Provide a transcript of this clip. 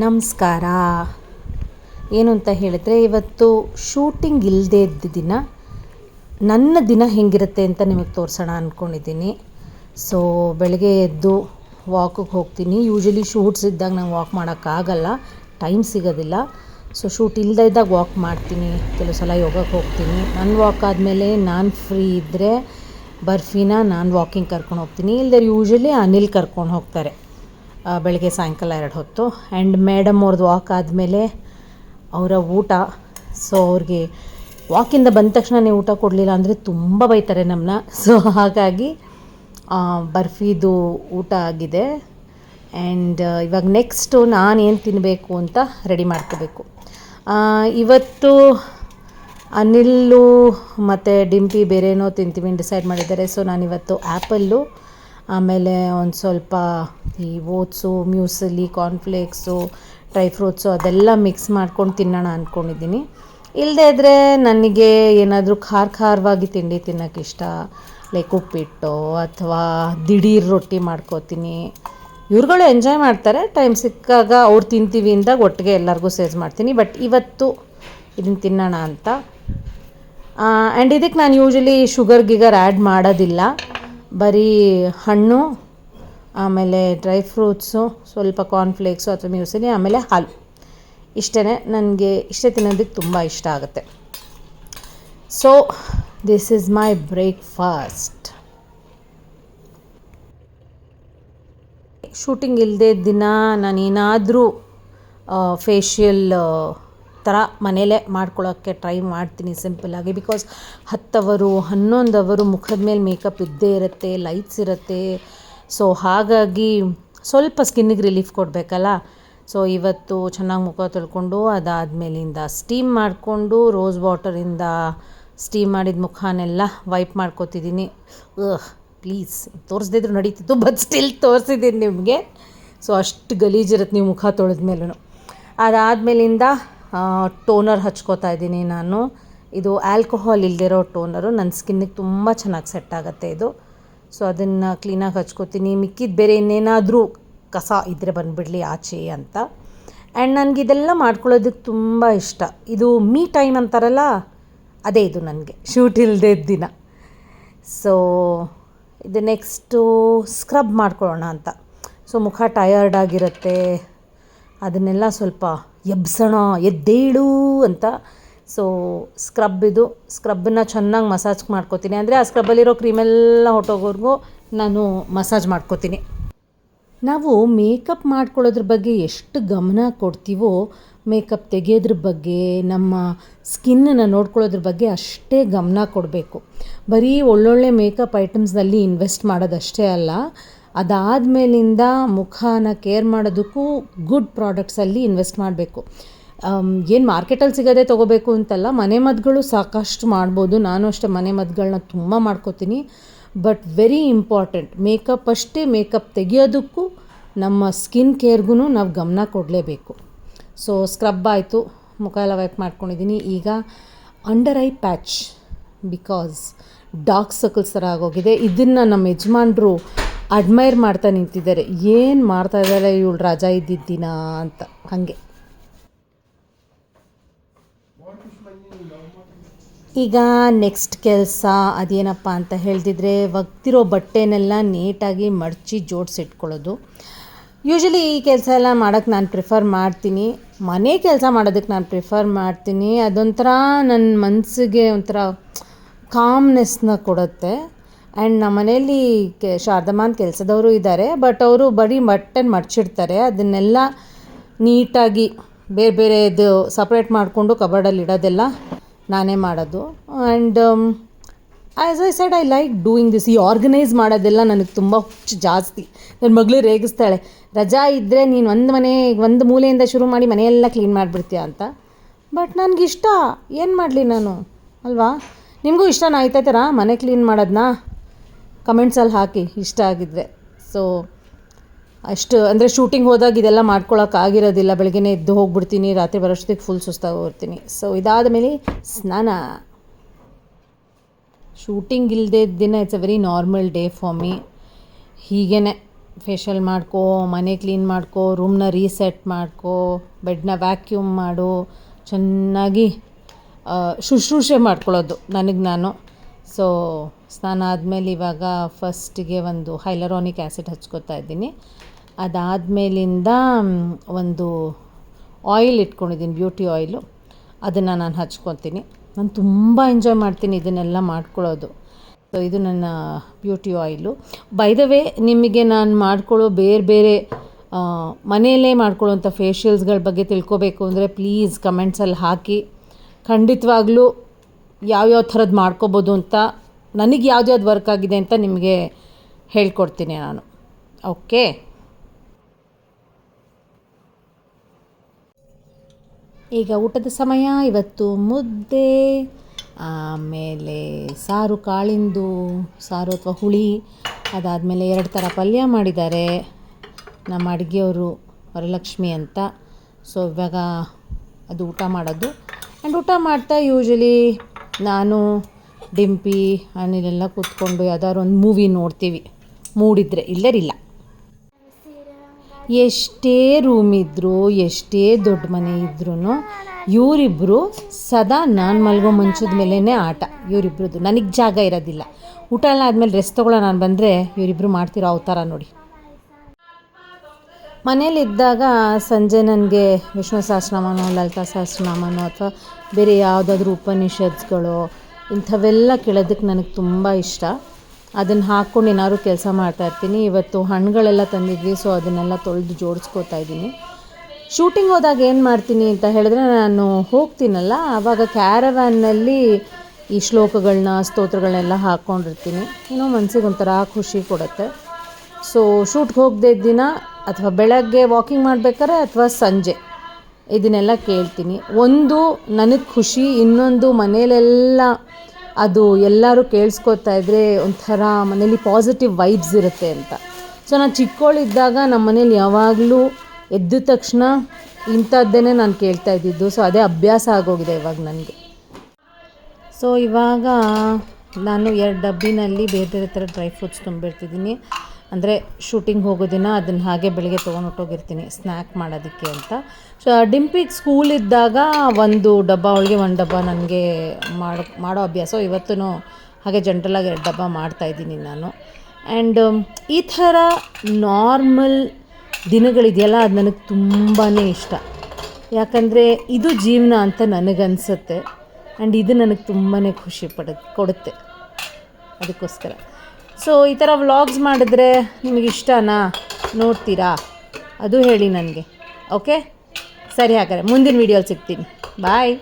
ನಮಸ್ಕಾರ. ಏನು ಅಂತ ಹೇಳಿದ್ರೆ, ಇವತ್ತು ಶೂಟಿಂಗ್ ಇಲ್ಲದೆ ಇದ್ದ ದಿನ, ನನ್ನ ದಿನ ಹೆಂಗಿರುತ್ತೆ ಅಂತ ನಿಮಗೆ ತೋರಿಸೋಣ ಅಂದ್ಕೊಂಡಿದ್ದೀನಿ ಸೊ ಬೆಳಗ್ಗೆ ಎದ್ದು ವಾಕಿಗೆ ಹೋಗ್ತೀನಿ. ಯೂಶಲಿ ಶೂಟ್ಸ್ ಇದ್ದಾಗ ನಂಗೆ ವಾಕ್ ಮಾಡೋಕ್ಕಾಗಲ್ಲ ಟೈಮ್ ಸಿಗೋದಿಲ್ಲ. ಸೊ ಶೂಟ್ ಇಲ್ಲದೆ ಇದ್ದಾಗ ವಾಕ್ ಮಾಡ್ತೀನಿ. ಕೆಲವು ಸಲ ಯೋಗಕ್ಕೆ ಹೋಗ್ತೀನಿ. ನನ್ನ ವಾಕ್ ಆದಮೇಲೆ ನಾನು ಫ್ರೀ ಇದ್ದರೆ ಬರ್ಫಿನ ನಾನು ವಾಕಿಂಗ್ ಕರ್ಕೊಂಡು ಹೋಗ್ತೀನಿ. ಇಲ್ಲದೆ ಯೂಶಲಿ ಅನಿಲ್ ಕರ್ಕೊಂಡು ಹೋಗ್ತಾರೆ. ಬೆಳಗ್ಗೆ ಸಾಯಂಕಾಲ ಎರಡು ಹೊತ್ತು. ಆ್ಯಂಡ್ ಮೇಡಮ್ ಅವ್ರದ್ದು ವಾಕ್ ಆದಮೇಲೆ ಅವರ ಊಟ. ಸೊ ಅವ್ರಿಗೆ ವಾಕಿಂದ ಬಂದ ತಕ್ಷಣ ನೀವು ಊಟ ಕೊಡಲಿಲ್ಲ ಅಂದರೆ ತುಂಬ ಬೈತಾರೆ ನಮ್ಮನ್ನ ಸೊ ಹಾಗಾಗಿ ಬರ್ಫಿದು ಊಟ ಆಗಿದೆ. ಆ್ಯಂಡ್ ಇವಾಗ ನೆಕ್ಸ್ಟು ನಾನೇನು ಏನು ತಿನ್ನಬೇಕು ಅಂತ ರೆಡಿ ಮಾಡ್ಕೋಬೇಕು. ಇವತ್ತು ಅನಿಲ್ಲು ಮತ್ತು ಡಿಂಪಿ ಬೇರೇನೋ ತಿಂತೀವಿ ಡಿಸೈಡ್ ಮಾಡಿದ್ದಾರೆ. ಸೊ ನಾನಿವತ್ತು ಆ್ಯಪಲ್ಲು ಆಮೇಲೆ ಒಂದು ಸ್ವಲ್ಪ ಈ oats muesli cornflakes dry fruits ಅದೆಲ್ಲ ಮಿಕ್ಸ್ ಮಾಡ್ಕೊಂಡು ತಿನ್ನೋಣ ಅಂದ್ಕೊಂಡಿದ್ದೀನಿ ಇಲ್ಲದೇ ಇದ್ದರೆ ನನಗೆ ಏನಾದರೂ ಖಾರ ಖಾರವಾಗಿ ತಿಂಡಿ ತಿನ್ನೋಕ್ಕೆ ಇಷ್ಟ ಲೈಕ್ ಉಪ್ಪಿಟ್ಟು ಅಥವಾ ದಿಢೀರ್ ರೊಟ್ಟಿ ಮಾಡ್ಕೋತೀನಿ. ಇವ್ರುಗಳು ಎಂಜಾಯ್ ಮಾಡ್ತಾರೆ ಟೈಮ್ ಸಿಕ್ಕಾಗ ಅವ್ರು ತಿಂತೀವಿ ಅಂದಾಗ ಒಟ್ಟಿಗೆ ಎಲ್ಲರಿಗೂ ಸೇರ್ಸ್ ಮಾಡ್ತೀನಿ. ಬಟ್ ಇವತ್ತು ಇದನ್ನು ತಿನ್ನೋಣ ಅಂತ. ಆ್ಯಂಡ್ ಇದಕ್ಕೆ ನಾನು ಯೂಶ್ವಲಿ ಶುಗರ್ ಗಿಗರ್ ಆ್ಯಡ್ ಮಾಡೋದಿಲ್ಲ. ಬರೀ ಹಣ್ಣು, ಆಮೇಲೆ ಡ್ರೈ ಫ್ರೂಟ್ಸು, ಸ್ವಲ್ಪ ಕಾರ್ನ್ಫ್ಲೇಕ್ಸು ಅಥವಾ ಮ್ಯೂಸಿಲಿ ಆಮೇಲೆ ಹಾಲು. ಇಷ್ಟೇ ನನಗೆ, ಇಷ್ಟೇ ತಿನ್ನೋದಕ್ಕೆ ತುಂಬ ಇಷ್ಟ ಆಗುತ್ತೆ. So this is my breakfast shooting ಇಲ್ಲದೆ ದಿನ ನಾನೇನಾದರೂ ಫೇಶಿಯಲ್ ಥರ ಮನೆಯಲ್ಲೇ ಮಾಡ್ಕೊಳ್ಳೋಕ್ಕೆ ಟ್ರೈ ಮಾಡ್ತೀನಿ ಸಿಂಪಲ್ಲಾಗಿ ಬಿಕಾಸ್ ಹತ್ತವರು ಹನ್ನೊಂದು ಅವರು ಮುಖದ ಮೇಲೆ ಮೇಕಪ್ ಇದ್ದೇ ಇರುತ್ತೆ ಲೈಟ್ಸ್ ಇರುತ್ತೆ. ಸೊ ಹಾಗಾಗಿ ಸ್ವಲ್ಪ ಸ್ಕಿನ್ನಿಗೆ ರಿಲೀಫ್ ಕೊಡಬೇಕಲ್ಲ? ಸೊ ಇವತ್ತು ಚೆನ್ನಾಗಿ ಮುಖ ತೊಳ್ಕೊಂಡು ಅದಾದಮೇಲಿಂದ ಸ್ಟೀಮ್ ಮಾಡಿಕೊಂಡು ರೋಸ್ ವಾಟರಿಂದ ಸ್ಟೀಮ್ ಮಾಡಿದ ಮುಖನೆಲ್ಲ ವೈಪ್ ಮಾಡ್ಕೋತಿದ್ದೀನಿ. ಪ್ಲೀಸ್ ತೋರಿಸ್ದಿದ್ರು ನಡೀತಿತ್ತು ಬಟ್ ಸ್ಟಿಲ್ ತೋರಿಸಿದ್ದೀನಿ ನಿಮಗೆ. ಸೊ ಅಷ್ಟು ಗಲೀಜಿರುತ್ತೆ ನೀವು ಮುಖ ತೊಳೆದ್ಮೇಲೂ ಅದಾದಮೇಲಿಂದ ಟೋನರ್ ಹಚ್ಕೋತಾ ಇದ್ದೀನಿ ನಾನು. ಇದು ಆಲ್ಕೋಹಾಲ್ ಇಲ್ಲದಿರೋ ಟೋನರು ನನ್ನ ಸ್ಕಿನ್ನಿಗೆ ತುಂಬ ಚೆನ್ನಾಗಿ ಸೆಟ್ ಆಗುತ್ತೆ ಇದು. ಸೊ ಅದನ್ನು ಕ್ಲೀನಾಗಿ ಹಚ್ಕೋತೀನಿ. ಮಿಕ್ಕಿದ ಬೇರೆ ಇನ್ನೇನಾದರೂ ಕಸ ಇದ್ದರೆ ಬಂದುಬಿಡಲಿ ಆಚೆ ಅಂತ. ಆ್ಯಂಡ್ ನನಗೆ ಇದೆಲ್ಲ ಮಾಡ್ಕೊಳ್ಳೋದಕ್ಕೆ ತುಂಬ ಇಷ್ಟ. ಇದು ಮೀ ಟೈಮ್ ಅಂತಾರಲ್ಲ, ಅದೇ ಇದು ನನಗೆ. ಶೂಟ್ ಇಲ್ಲದೆ ದಿನ. ಸೊ ಇದು ನೆಕ್ಸ್ಟು ಸ್ಕ್ರಬ್ ಮಾಡ್ಕೊಳ್ಳೋಣ ಅಂತ. ಸೊ ಮುಖ ಟಯರ್ಡ್ ಆಗಿರುತ್ತೆ. ಅದನ್ನೆಲ್ಲ ಸ್ವಲ್ಪ ಎಬ್ಸೋಣ, ಎದ್ದೇಳು ಅಂತ. ಸೊ ಸ್ಕ್ರಬ್ ಇದು ಸ್ಕ್ರಬ್ಬನ್ನ ಚೆನ್ನಾಗಿ ಮಸಾಜ್ ಮಾಡ್ಕೋತೀನಿ. ಅಂದರೆ ಆ ಸ್ಕ್ರಬ್ಬಲ್ಲಿರೋ ಕ್ರೀಮೆಲ್ಲ ಹೊಟ್ಟೋಗೋರ್ಗೂ ನಾನು ಮಸಾಜ್ ಮಾಡ್ಕೋತೀನಿ. ನಾವು ಮೇಕಪ್ ಮಾಡ್ಕೊಳ್ಳೋದ್ರ ಬಗ್ಗೆ ಎಷ್ಟು ಗಮನ ಕೊಡ್ತೀವೋ ಮೇಕಪ್ ತೆಗೆಯೋದ್ರ ಬಗ್ಗೆ, ನಮ್ಮ ಸ್ಕಿನ್ನನ್ನು ನೋಡ್ಕೊಳ್ಳೋದ್ರ ಬಗ್ಗೆ ಅಷ್ಟೇ ಗಮನ ಕೊಡಬೇಕು. ಬರೀ ಒಳ್ಳೊಳ್ಳೆ ಮೇಕಪ್ ಐಟಮ್ಸ್ನಲ್ಲಿ ಇನ್ವೆಸ್ಟ್ ಮಾಡೋದಷ್ಟೇ ಅಲ್ಲ ಅದಾದಮೇಲಿಂದ ಮುಖಾನ ಕೇರ್ ಮಾಡೋದಕ್ಕೂ ಗುಡ್ ಪ್ರಾಡಕ್ಟ್ಸಲ್ಲಿ ಇನ್ವೆಸ್ಟ್ ಮಾಡಬೇಕು. ಏನು ಮಾರ್ಕೆಟಲ್ಲಿ ಸಿಗೋದೇ ತೊಗೋಬೇಕು ಅಂತಲ್ಲ, ಮನೆ ಮದ್ದುಗಳು ಸಾಕಷ್ಟು ಮಾಡ್ಬೋದು. ನಾನು ಅಷ್ಟೇ ಮನೆ ಮದ್ದುಗಳನ್ನ ತುಂಬ ಮಾಡ್ಕೋತೀನಿ. ಬಟ್ ವೆರಿ ಇಂಪಾರ್ಟೆಂಟ್ ಮೇಕಪ್ ಅಷ್ಟೇ ಮೇಕಪ್ ತೆಗಿಯೋದಕ್ಕೂ ನಮ್ಮ ಸ್ಕಿನ್ ಕೇರ್ಗೂ ನಾವು ಗಮನ ಕೊಡಲೇಬೇಕು. ಸೊ ಸ್ಕ್ರಬ್ ಆಯಿತು. ಮುಖ ಎಲ್ಲ ವೈಪ್ ಮಾಡ್ಕೊಂಡಿದ್ದೀನಿ ಈಗ under eye patch because dark circles ಥರ ಆಗೋಗಿದೆ. ಇದನ್ನು ನಮ್ಮ ಯಜಮಾನ್ರು ಅಡ್ಮೈರ್ ಮಾಡ್ತಾ ನಿಂತಿದ್ದಾರೆ. ಏನು ಮಾಡ್ತಾ ಇದ್ದಾರೆ ಇವಳು ರಜಾ ಇದ್ದಿದ್ದಿನ ಅಂತ. ಹಾಗೆ. ಈಗ ನೆಕ್ಸ್ಟ್ ಕೆಲಸ ಅದೇನಪ್ಪ ಅಂತ ಹೇಳ್ದಿದ್ರೆ ಒಗ್ತಿರೋ ಬಟ್ಟೆನೆಲ್ಲ ನೀಟಾಗಿ ಮಡಚಿ ಜೋಡಿಸಿಟ್ಕೊಳ್ಳೋದು ಯೂಶಲಿ ಈ ಕೆಲಸ ಎಲ್ಲ ಮಾಡೋಕ್ಕೆ ನಾನು ಪ್ರಿಫರ್ ಮಾಡ್ತೀನಿ. ಮನೆ ಕೆಲಸ ಮಾಡೋದಕ್ಕೆ ನಾನು ಪ್ರಿಫರ್ ಮಾಡ್ತೀನಿ. ಅದೊಂಥರ ನನ್ನ ಮನಸ್ಸಿಗೆ ಒಂಥರ ಕಾಮ್ನೆಸ್ನ ಕೊಡುತ್ತೆ. ಆ್ಯಂಡ್ ನಮ್ಮ ಮನೆಯಲ್ಲಿ ಕೆ ಶಾರದಮ್ಮನ ಕೆಲಸದವರು ಇದ್ದಾರೆ ಬಟ್ ಅವರು ಬರೀ ಮಟ್ಟನ್ನು ಮಡಚಿಡ್ತಾರೆ. ಅದನ್ನೆಲ್ಲ ನೀಟಾಗಿ ಬೇರೆ ಬೇರೆದು ಸಪ್ರೇಟ್ ಮಾಡಿಕೊಂಡು ಕಬರ್ಡಲ್ಲಿ ಇಡೋದೆಲ್ಲ ನಾನೇ ಮಾಡೋದು. And as I said I like doing this ಈ ಆರ್ಗನೈಸ್ ಮಾಡೋದೆಲ್ಲ ನನಗೆ ತುಂಬ ಹುಚ್ಚು ಜಾಸ್ತಿ. ನನ್ನ ಮಗಳು ರೇಗಿಸ್ತಾಳೆ, ರಜಾ ಇದ್ದರೆ ನೀನು ಒಂದು ಮನೆ, ಒಂದು ಮೂಲೆಯಿಂದ ಶುರು ಮಾಡಿ ಮನೆಯೆಲ್ಲ ಕ್ಲೀನ್ ಮಾಡಿಬಿಡ್ತೀಯ ಅಂತ. ಬಟ್ ನನಗಿಷ್ಟ, ಏನು ಮಾಡಲಿ ನಾನು? ಅಲ್ವಾ? ನಿಮಗೂ ಇಷ್ಟನ? ಆಯ್ತಾ ಥರ ಮನೆ ಕ್ಲೀನ್ ಮಾಡೋದನ್ನ ಕಮೆಂಟ್ಸಲ್ಲಿ ಹಾಕಿ, ಇಷ್ಟ ಆಗಿದ್ರೆ. ಸೊ ಅಷ್ಟು, ಅಂದರೆ ಶೂಟಿಂಗ್ ಹೋದಾಗ ಇದೆಲ್ಲ ಆಗಿರೋದಿಲ್ಲ. ಬೆಳಗ್ಗೆನೇ ಎದ್ದು ಹೋಗ್ಬಿಡ್ತೀನಿ, ರಾತ್ರಿ ಬರೋಷ್ಟೊತ್ತಿಗೆ ಫುಲ್ ಸುಸ್ತಾಗಿ ಹೋಗ್ತೀನಿ ಸೊ ಇದಾದ ಮೇಲೆ ಸ್ನಾನ. ಶೂಟಿಂಗ್ ಇಲ್ಲದೆ ದಿನ it's a very normal day for me ಹೀಗೇ ಫೇಶಿಯಲ್ ಮಾಡ್ಕೋ, ಮನೆ ಕ್ಲೀನ್ ಮಾಡ್ಕೋ ರೂಮ್ನ ರೀಸೆಟ್ ಮಾಡ್ಕೋ ಬೆಡ್ನ ವ್ಯಾಕ್ಯೂಮ್ ಮಾಡು. ಚೆನ್ನಾಗಿ ಶುಶ್ರೂಷೆ ಮಾಡ್ಕೊಳ್ಳೋದು, ನನಗೆ ನಾನು. ಸೊ ಸ್ನಾನ ಆದಮೇಲೆ ಇವಾಗ ಫಸ್ಟಿಗೆ ಒಂದು ಹೈಲರಾನಿಕ್ ಆ್ಯಸಿಡ್ ಹಚ್ಕೋತಾ ಇದ್ದೀನಿ. ಅದಾದಮೇಲಿಂದ ಒಂದು ಆಯಿಲ್ ಇಟ್ಕೊಂಡಿದ್ದೀನಿ ಬ್ಯೂಟಿ ಆಯಿಲು ಅದನ್ನು ನಾನು ಹಚ್ಕೊತೀನಿ. ನಾನು ತುಂಬ ಎಂಜಾಯ್ ಮಾಡ್ತೀನಿ ಇದನ್ನೆಲ್ಲ ಮಾಡ್ಕೊಳ್ಳೋದು. ಸೊ ಇದು ನನ್ನ beauty oil by the way ನಿಮಗೆ ನಾನು ಮಾಡ್ಕೊಳ್ಳೋ ಬೇರೆ ಬೇರೆ ಮನೆಯಲ್ಲೇ ಮಾಡ್ಕೊಳ್ಳೋಂಥ ಫೇಶಿಯಲ್ಸ್ಗಳ ಬಗ್ಗೆ ತಿಳ್ಕೊಬೇಕು ಅಂದರೆ ಪ್ಲೀಸ್ ಕಮೆಂಟ್ಸಲ್ಲಿ ಹಾಕಿ. ಖಂಡಿತವಾಗ್ಲೂ ಯಾವ್ಯಾವ ಥರದ್ದು ಮಾಡ್ಕೋಬೋದು ಅಂತ ನನಗೆ ಯಾವ್ದ್ಯಾವ್ದು ಯಾವ್ದು ವರ್ಕ್ ಆಗಿದೆ ಅಂತ ನಿಮಗೆ ಹೇಳ್ಕೊಡ್ತೀನಿ ನಾನು. ಓಕೆ ಈಗ ಊಟದ ಸಮಯ, ಇವತ್ತು ಮುದ್ದೆ, ಆಮೇಲೆ ಸಾರು ಕಾಳಿಂದು, ಸಾರು ಅಥವಾ ಹುಳಿ, ಅದಾದಮೇಲೆ ಎರಡು ಥರ ಪಲ್ಯ ಮಾಡಿದ್ದಾರೆ ನಮ್ಮ ಅಡುಗೆಯವರು ವರಲಕ್ಷ್ಮಿ ಅಂತ. ಸೊ ಇವಾಗ ಅದು ಊಟ ಮಾಡೋದು. ಆ್ಯಂಡ್ ಊಟ ಮಾಡ್ತಾ ಯೂಶಲಿ ನಾನು, ಡಿಂಪಿ ಅನಿಲೆಲ್ಲ ಕೂತ್ಕೊಂಡು ಯಾವ್ದಾದ್ರು ಒಂದು ಮೂವಿ ನೋಡ್ತೀವಿ. ಮೂಡಿದ್ರೆ ಇಲ್ಲರಿಲ್ಲ. ಎಷ್ಟೇ ರೂಮ್ ಇದ್ದರೂ ಎಷ್ಟೇ ದೊಡ್ಡ ಮನೆ ಇದ್ರೂ ಇವರಿಬ್ಬರು ಸದಾ ನಾನು ಮಲ್ಗೋ ಮಂಚದ ಮೇಲೇ ಆಟ. ಇವರಿಬ್ರದ್ದು ನನಗೆ ಜಾಗ ಇರೋದಿಲ್ಲ. ಊಟ ಎಲ್ಲ ಆದಮೇಲೆ ರೆಸ್ಟ್ ತೊಗೊಳ್ಳೋ ನಾನು ಬಂದರೆ ಇವರಿಬ್ಬರು ಮಾಡ್ತಿರೋ ಅವತಾರ ನೋಡಿ. ಮನೇಲಿದ್ದಾಗ ಸಂಜೆ ನನಗೆ ವಿಷ್ಣು ಸಹಸ್ರನಾಮನೋ ಲಲಿತಾ ಸಹಸ್ರನಾಮನೋ ಅಥವಾ ಬೇರೆ ಯಾವುದಾದ್ರೂ ಉಪನಿಷತ್ಗಳು ಇಂಥವೆಲ್ಲ ಕೇಳೋದಕ್ಕೆ ನನಗೆ ತುಂಬ ಇಷ್ಟ. ಅದನ್ನು ಹಾಕ್ಕೊಂಡು ಏನಾದ್ರು ಕೆಲಸ ಮಾಡ್ತಾ ಇರ್ತೀನಿ. ಇವತ್ತು ಹಣ್ಣುಗಳೆಲ್ಲ ತಂದಿದ್ವಿ, ಸೊ ಅದನ್ನೆಲ್ಲ ತೊಳೆದು ಜೋಡಿಸ್ಕೋತಾ ಇದ್ದೀನಿ. ಶೂಟಿಂಗ್ ಹೋದಾಗ ಏನು ಮಾಡ್ತೀನಿ ಅಂತ ಹೇಳಿದ್ರೆ ನಾನು ಹೋಗ್ತೀನಲ್ಲ, ಆವಾಗ ಕ್ಯಾರವ್ಯಾನ್ನಲ್ಲಿ ಈ ಶ್ಲೋಕಗಳನ್ನ ಸ್ತೋತ್ರಗಳನ್ನೆಲ್ಲ ಹಾಕ್ಕೊಂಡಿರ್ತೀನಿ ಏನೋ ಮನಸ್ಸಿಗೆ ಒಂಥರ ಖುಷಿ ಕೊಡುತ್ತೆ. ಸೊ ಶೂಟ್ಗೆ ಹೋಗದೆ ದಿನ ಅಥವಾ ಬೆಳಗ್ಗೆ ವಾಕಿಂಗ್ ಮಾಡಬೇಕಾದ್ರೆ, ಅಥವಾ ಸಂಜೆ. ಇದನ್ನೆಲ್ಲ ಕೇಳ್ತೀನಿ. ಒಂದು, ನನಗೆ ಖುಷಿ, ಇನ್ನೊಂದು ಮನೇಲೆಲ್ಲ ಅದು ಎಲ್ಲರೂ ಕೇಳಿಸ್ಕೊತಾ ಇದ್ದರೆ ಒಂಥರ ಮನೇಲಿ ಪಾಸಿಟಿವ್ ವೈಬ್ಸ್ ಇರುತ್ತೆ ಅಂತ. ಸೊ ನಾನು ಚಿಕ್ಕವಳಿದ್ದಾಗ ನಮ್ಮ ಮನೇಲಿ ಯಾವಾಗಲೂ ಎದ್ದ ತಕ್ಷಣ ಇಂಥದ್ದೇ ನಾನು ಕೇಳ್ತಾ ಇದ್ದಿದ್ದು. ಸೊ ಅದೇ ಅಭ್ಯಾಸ ಆಗೋಗಿದೆ ಇವಾಗ ನನಗೆ. ಸೊ ಇವಾಗ ನಾನು ಎರಡು ಡಬ್ಬಿನಲ್ಲಿ ಬೇರೆ ಬೇರೆ ಥರ ಡ್ರೈ ಫ್ರೂಟ್ಸ್ ತುಂಬಿರ್ತಿದ್ದೀನಿ. ಅಂದರೆ ಶೂಟಿಂಗ್ ಹೋಗೋ ದಿನ ಅದನ್ನ ಹಾಗೆ ಬೆಳಗ್ಗೆ ತೊಗೊಂಡು ಹೊಟ್ಟೋಗಿರ್ತೀನಿ ಸ್ನ್ಯಾಕ್ ಮಾಡೋದಕ್ಕೆ ಅಂತ. ಸೊ ಡಿಂಪಿಗೆ ಸ್ಕೂಲ್ ಇದ್ದಾಗ ಒಂದು ಡಬ್ಬ, ಅವಳಿಗೆ ಒಂದು ಡಬ್ಬ ನನಗೆ ಮಾಡೋ ಮಾಡೋ ಅಭ್ಯಾಸ. ಇವತ್ತೂ ಹಾಗೆ ಜನ್ರಲಾಗಿ ಎರಡು ಡಬ್ಬ ಮಾಡ್ತಾಯಿದ್ದೀನಿ ನಾನು. ಆ್ಯಂಡ್ ಈ ಥರ ನಾರ್ಮಲ್ ದಿನಗಳಿದೆಯಲ್ಲ, ಅದು ನನಗೆ ತುಂಬಾ ಇಷ್ಟ. ಯಾಕಂದರೆ ಇದು ಜೀವನ ಅಂತ ನನಗನ್ಸುತ್ತೆ. ಆ್ಯಂಡ್ ಇದು ನನಗೆ ತುಂಬಾ ಖುಷಿ ಪಡ ಕೊಡುತ್ತೆ. ಅದಕ್ಕೋಸ್ಕರ. ಸೊ ಈ ಥರ ವ್ಲಾಗ್ಸ್ ಮಾಡಿದ್ರೆ ನಿಮಗೆ ಇಷ್ಟನಾ? ನೋಡ್ತೀರಾ? ಅದು ಹೇಳಿ ನನಗೆ. ಓಕೆ ಸರಿ ಹಾಗಾದ್ರೆ, ಮುಂದಿನ ವೀಡಿಯೋಲಿ ಸಿಗ್ತೀನಿ. ಬಾಯ್